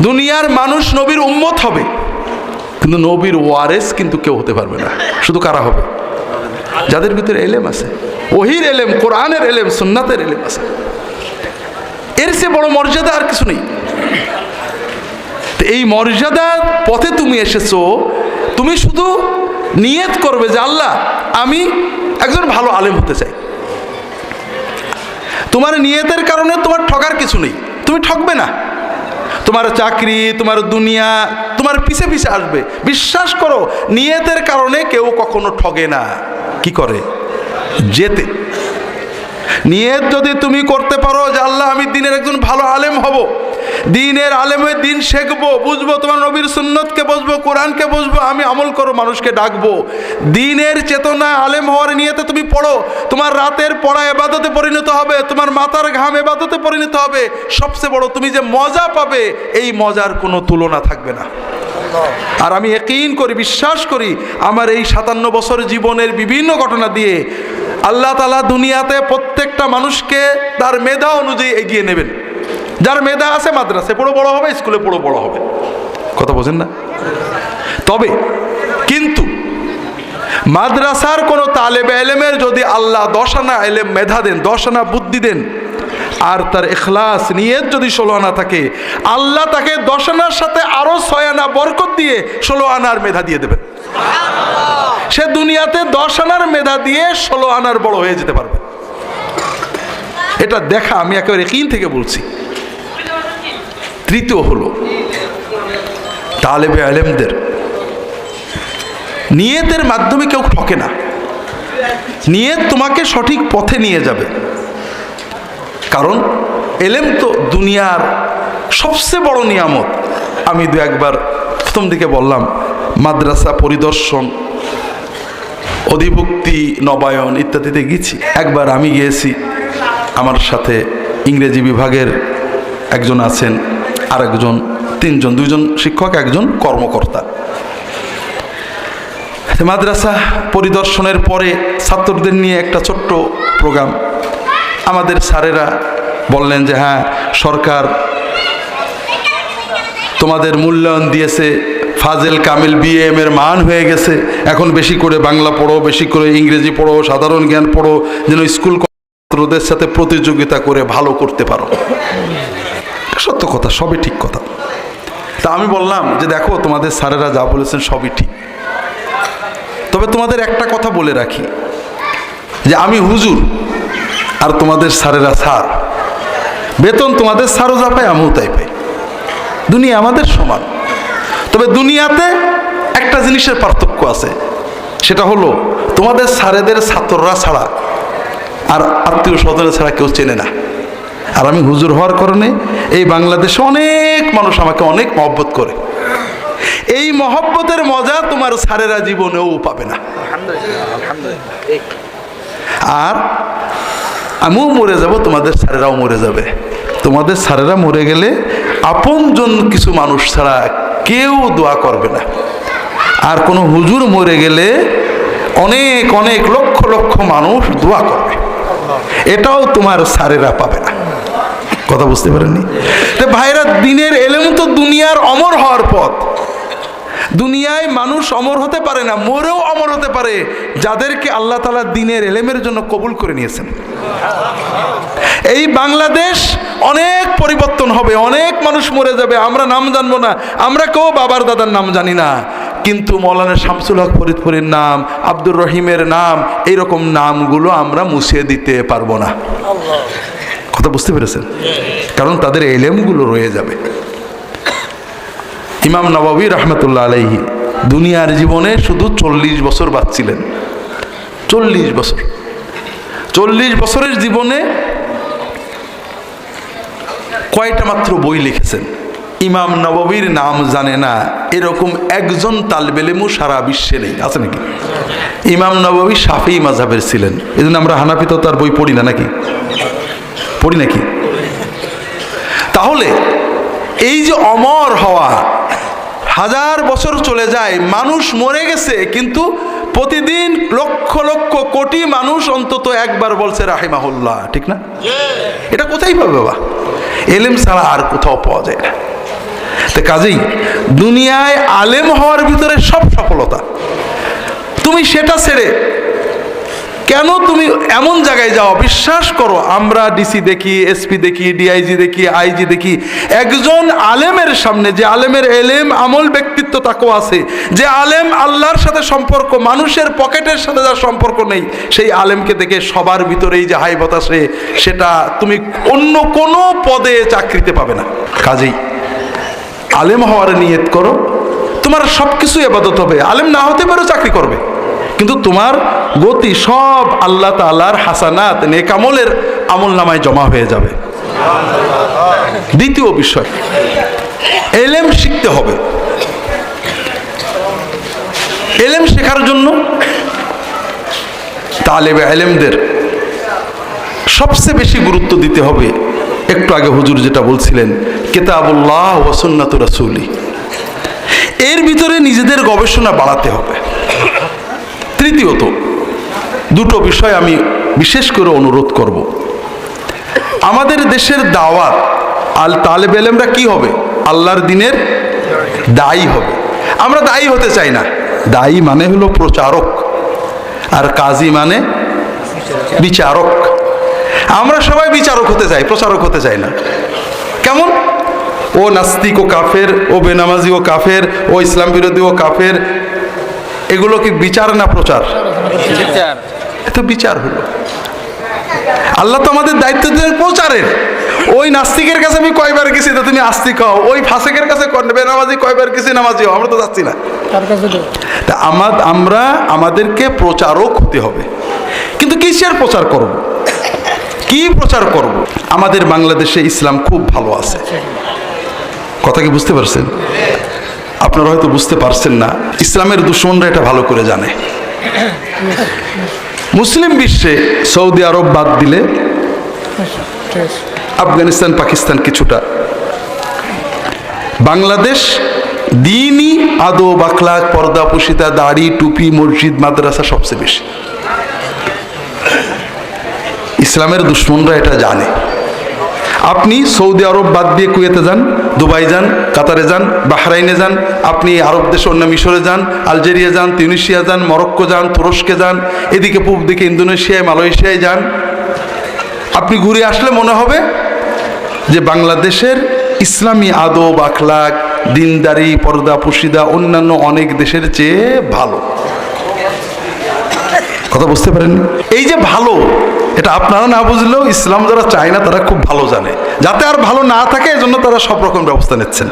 দুনিয়ার মানুষ নবীর উম্মত হবে। কিন্তু নবীর ওয়ারেস কিন্তু কেউ হতে পারবে না। শুধু কারা হবে? যাদের ভিতরে এলেম আছে। ওহির এলেম, কোরআনের এলেম, সুন্নাতের এলেম আছে। এর সে বড় মর্যাদা আর কিছু নেই। এই মর্যাদার পথে তুমি এসেছ, তুমি শুধু নিয়ত করবে যে, আল্লাহ, আমি একজন ভালো আলেম হতে চাই। তোমার নিয়তের কারণে তোমার ঠকার কিছু নেই। তুমি ঠকবে না। তোমার চাকরি, তোমার দুনিয়া, তোমার পিছে পিছে আসবে। বিশ্বাস করো, নিয়তের কারণে কেউ কখনো ঠগে না। কি করে? যেতে। নিয়ত যদি তুমি করতে পারো যে আল্লাহ আমি দিনের একজন ভালো আলেম হব দিনের আলেমে দিন শেখবো, বুঝব তোমার নবীর সুন্নতকে বুঝব, কোরআনকে বুঝব, আমি আমল করো, মানুষকে ডাকবো। দিনের চেতনা আলেম হওয়ার নিয়েতে তুমি পড়ো, তোমার রাতের পড়া এবাদতে পরিণত হবে, তোমার মাথার ঘাম এবাদতে পরিণত হবে। সবচেয়ে বড় তুমি যে মজা পাবে, এই মজার কোনো তুলনা থাকবে না। আর আমি একইন করি, বিশ্বাস করি, আমার এই সাতান্ন বছর জীবনের বিভিন্ন ঘটনা দিয়ে আল্লাহ তালা দুনিয়াতে প্রত্যেকটা মানুষকে তার মেধা অনুযায়ী এগিয়ে নেবেন। যার মেধা আছে মাদ্রাসে পড়ো বড় হবে, স্কুলে পড়ো বড় হবে। কথা বোঝেন না? তবে, কিন্তু মাদ্রাসার কোনো তালেবে এলেমের যদি আল্লাহ দশ আনা এলেম মেধা দেন দশ আনা বুদ্ধি দেন, আর তার এখলাস নিয়ত যদি ষোলো আনা থাকে, আল্লাহ তাকে দশ আনার সাথে আরও ছয় আনা বরকত দিয়ে ষোলো আনার মেধা দিয়ে দেবেন। সে দুনিয়াতে দশ আনার মেধা দিয়ে ষোলো আনার বড় হয়ে যেতে পারবে। এটা দেখা আমি একেবারে কিন থেকে বলছি। তৃতীয় হলো তালেবে আলেমদের। নিয়তের মাধ্যমে কেউ ঠকে না। নিয়ত তোমাকে সঠিক পথে নিয়ে যাবে। কারণ এলেম তো দুনিয়ার সবচেয়ে বড় নিয়ামত। আমি দু একবার প্রথম দিকে বললাম, মাদ্রাসা পরিদর্শন, অধিভুক্তি, নবায়ন ইত্যাদিতে গেছি। একবার আমি গিয়েছি, আমার সাথে ইংরেজি বিভাগের একজন আছেন আর একজন তিনজন, দুইজন শিক্ষক, একজন কর্মকর্তা। মাদ্রাসা পরিদর্শনের পরে ছাত্রদের নিয়ে একটা ছোট্ট প্রোগ্রাম। আমাদের স্যারেরা বললেন যে হ্যাঁ সরকার তোমাদের মূল্যায়ন দিয়েছে, ফাজেল কামিল বিএম এর মান হয়ে গেছে। এখন বেশি করে বাংলা পড়ো, বেশি করে ইংরেজি পড়ো, সাধারণ জ্ঞান পড়ো, যেন স্কুল ছাত্রদের সাথে প্রতিযোগিতা করে ভালো করতে পারো। সত্য কথা, সবই ঠিক কথা। তা আমি বললাম যে দেখো, তোমাদের স্যারেরা যা বলেছেন সবই ঠিক। তবে তোমাদের একটা কথা বলে রাখি, যে আমি হুজুর আর তোমাদের স্যারেরা স্যার। বেতন তোমাদের স্যারও যা পায়, আমিও তাই পাই। দুনিয়া আমাদের সমান। তবে দুনিয়াতে একটা জিনিসের পার্থক্য আছে, সেটা হলো তোমাদের স্যারেদের ছাত্ররা ছাড়া আর আত্মীয় স্বজনের ছাড়া কেউ চেনে না। আর আমি হুজুর হওয়ার কারণে এই বাংলাদেশে অনেক মানুষ আমাকে অনেক মহব্বত করে। এই মহব্বতের মজা তোমার স্যারেরা জীবনেও পাবে না। আর আমিও মরে যাব, তোমাদের স্যারেরাও মরে যাবে। তোমাদের স্যারেরা মরে গেলে আপনজন কিছু মানুষ ছাড়া কেউ দোয়া করবে না। আর কোনো হুজুর মরে গেলে অনেক অনেক লক্ষ লক্ষ মানুষ দোয়া করবে। এটাও তোমার স্যারেরা পাবে না। কথা বুঝতে পারেননি। তো ভাইরা, দিনের এলেম তো দুনিয়ার অমর হওয়ার পথ। দুনিয়ায় মানুষ অমর হতে পারে না, মরেও অমর হতে পারে, যাদেরকে আল্লাহ তালা দিনের এলেমের জন্য কবুল করে নিয়েছেন। এই বাংলাদেশ অনেক পরিবর্তন হবে, অনেক মানুষ মরে যাবে, আমরা নাম জানব না, আমরা কেউ বাবার দাদার নাম জানি না, কিন্তু মৌলানা শামসুল হক ফরিদপুরের নাম, আব্দুর রহিমের নাম, এইরকম নামগুলো আমরা মুছিয়ে দিতে পারব না। কথা বুঝতে পেরেছেন? কারণ তাদের এলেমগুলো রয়ে যাবে। ইমাম নবাবী রহমতুল্লাহ আলাইহি দুনিয়ার জীবনে শুধু চল্লিশ বছর বাঁচছিলেন। চল্লিশ বছর। চল্লিশ বছরের জীবনে কয়টা মাত্র বই লিখেছেন? ইমাম নববীর নাম জানে না, এরকম একজন তালবেলেমু সারা বিশ্বে নেই। আছে নাকি? ইমাম নববী সাফি মাঝাবের ছিলেন। এই আমরা হানাফি তো তার বই পড়ি না নাকি? পড়ি নাকি? তাহলে এই যে অমর হওয়া, হাজার বছর চলে যায়, মানুষ মরে গেছে, কিন্তু প্রতিদিন লক্ষ লক্ষ কোটি মানুষ অন্তত একবার বলছে রাহিমাহুল্লাহ, ঠিক না? এটা কোথায় পাবে বাবা? এলেম ছাড়া আর কোথাও পাওয়া যায় না। তো কাজেই দুনিয়ায় আলেম হওয়ার ভিতরে সব সফলতা। তুমি সেটা ছেড়ে কেন তুমি এমন জায়গায় যাও? বিশ্বাস করো, আমরা ডিসি দেখি এসপি দেখি ডিআইজি দেখি আইজি দেখি। একজন আলেমের সামনে, যে আলেমের এলেম, আমল, ব্যক্তিত্ব তাকেও আছে। যে আলেম আল্লাহর সাথে সম্পর্ক, মানুষের পকেটের সাথে যার সম্পর্ক নেই, সেই আলেমকে দেখে সবার ভিতরেই যে হাই বাতাসে সেটা তুমি অন্য কোনো পদে চাকরিতে পাবে না। কাজেই আলেম হওয়ার নিয়ত করো। তোমার সব কিছু এবাদত হবে। আলেম না হতে পারো, চাকরি করবে। কিন্তু তোমার গতি সব আল্লাহ তালার হাসানাত, নেকামলের আমল নামায় জমা হয়ে যাবে। দ্বিতীয় বিষয়, এলেম শিখতে হবে। এলেম শেখার জন্য তালেবে এলেমদের সবচেয়ে বেশি গুরুত্ব দিতে হবে। একটু আগে হুজুর যেটা বলছিলেন, কেতাবুল্লাহ ওসন্নাত রাসুলি। এর ভিতরে নিজেদের গবেষণা বাড়াতে হবে। দুটো বিষয় আমি বিশেষ করে অনুরোধ করব। আমাদের দেশের দাওয়াত আল তালেব এলেমরা কি হবে? আল্লাহর দিনের দায়ী হবে। আমরা দায়ী হতে চাই না। দায়ী মানে হলো প্রচারক, আর কাজী মানে বিচারক। আমরা সবাই বিচারক হতে চাই, প্রচারক হতে চাই না। কেমন? ও নাস্তিক ও কাফের, ও বেনামাজি ও কাফের, ও ইসলাম বিরোধী ও কাফের, এগুলো কি বিচার না প্রচার? এ বিচার হলো। আল্লাহ তো আমাদের দায়িত্ব দিলেন প্রচারের। ওই নাস্তিকের কাছে আমি কয়বার গেছি তো তুমি আস্তিক হও। ওই ফাসেকের কাছে বেনামাজি কয়বার গেছি নামাজি হও আমরা তো যাচ্ছি না। তার কাছে তো তা আমার আমরা আমাদেরকে প্রচারক হতে হবে। কিন্তু কিসের প্রচার করব? কি প্রচার করব? আমাদের বাংলাদেশে ইসলাম খুব ভালো আছে। কথা কি বুঝতে পারছেন? আপনারা হয়তো বুঝতে পারছেন না ইসলামের দুশ্মনরা এটা ভালো করে জানে। মুসলিম বিশ্বে সৌদি আরব বাদ দিলে আফগানিস্তান, পাকিস্তান কিছুটা। বাংলাদেশ দিনই আদো বাখলাক পর্দা পুষিতা দাড়ি, টুপি, মসজিদ, মাদ্রাসা সবচেয়ে বেশি। ইসলামের দুশ্মনরা এটা জানে। আপনি সৌদি আরব বাদ দিয়ে কুয়েতে যান, দুবাই যান, কাতারে যান, বাহরাইনে যান, আপনি আরব দেশে অন্য মিশরে যান, আলজেরিয়া যান, তিউনিশিয়া যান, মরক্কো যান, তুরস্কে যান, এদিকে পূব দিকে ইন্দোনেশিয়ায়, মালয়েশিয়ায় যান। আপনি ঘুরে আসলে মনে হবে যে বাংলাদেশের ইসলামী আদব, আখলাক, দিনদারি, পর্দা, পুশিদা অন্যান্য অনেক দেশের চেয়ে ভালো। কথা বুঝতে পারেন এই যে ভালো এটা আপনারা না বুঝলেও ইসলাম যারা চায় না, তারা খুব ভালো জানে। যাতে আর ভালো না থাকে, এজন্য তারা সব রকম ব্যবস্থা নিচ্ছেন।